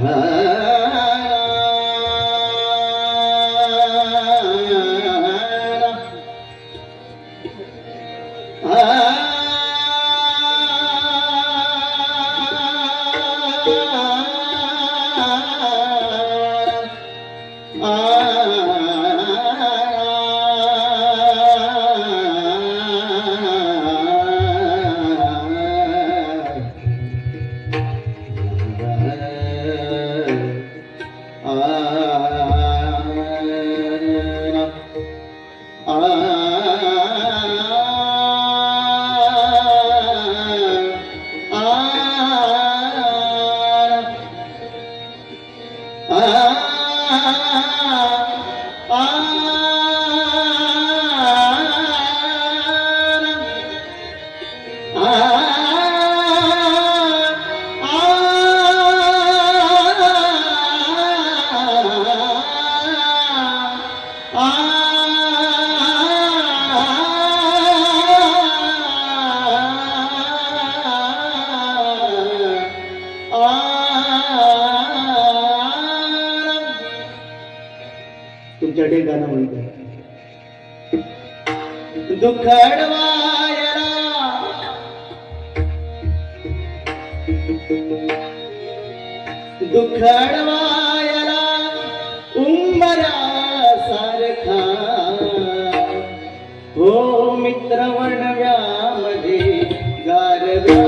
হ্যাঁ एक गाणं म्हणत दुखडवायला दुखडवायला उंबरा सारखा हो मित्र वर्णव्यामध्ये गारव्या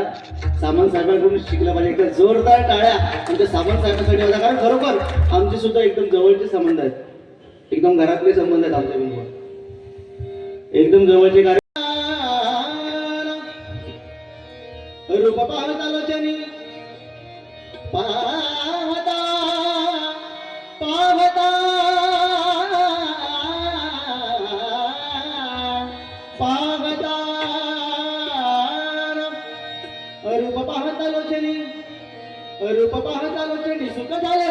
हे आमच्या सामंत साहेबांकडून शिकलं पाहिजे. एकदा जोरदार टाळ्या आमच्या सामंत साहेबांसाठी होता. कारण खरोखर आमचे सुद्धा एकदम जवळचे संबंध आहेत. एकदम घरातले संबंध आहेत आमच्या बरोबर एकदम जवळचे कारण रूप पाहत आलोचनी पाहता रूप सुख झाले.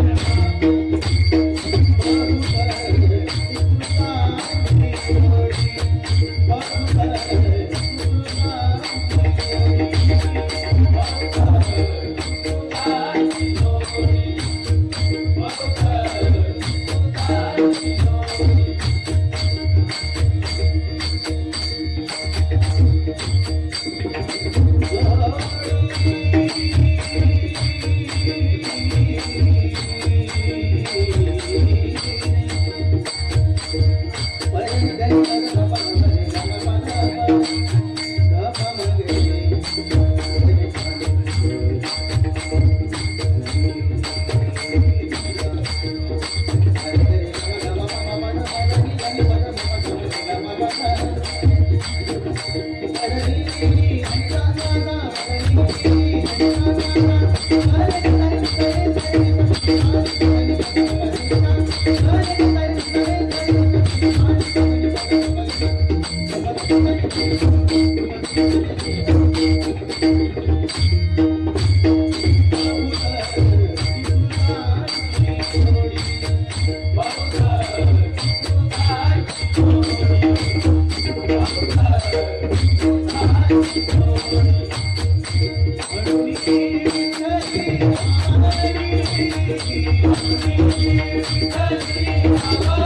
Thank you.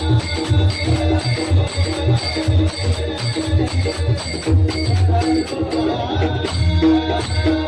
Thank you.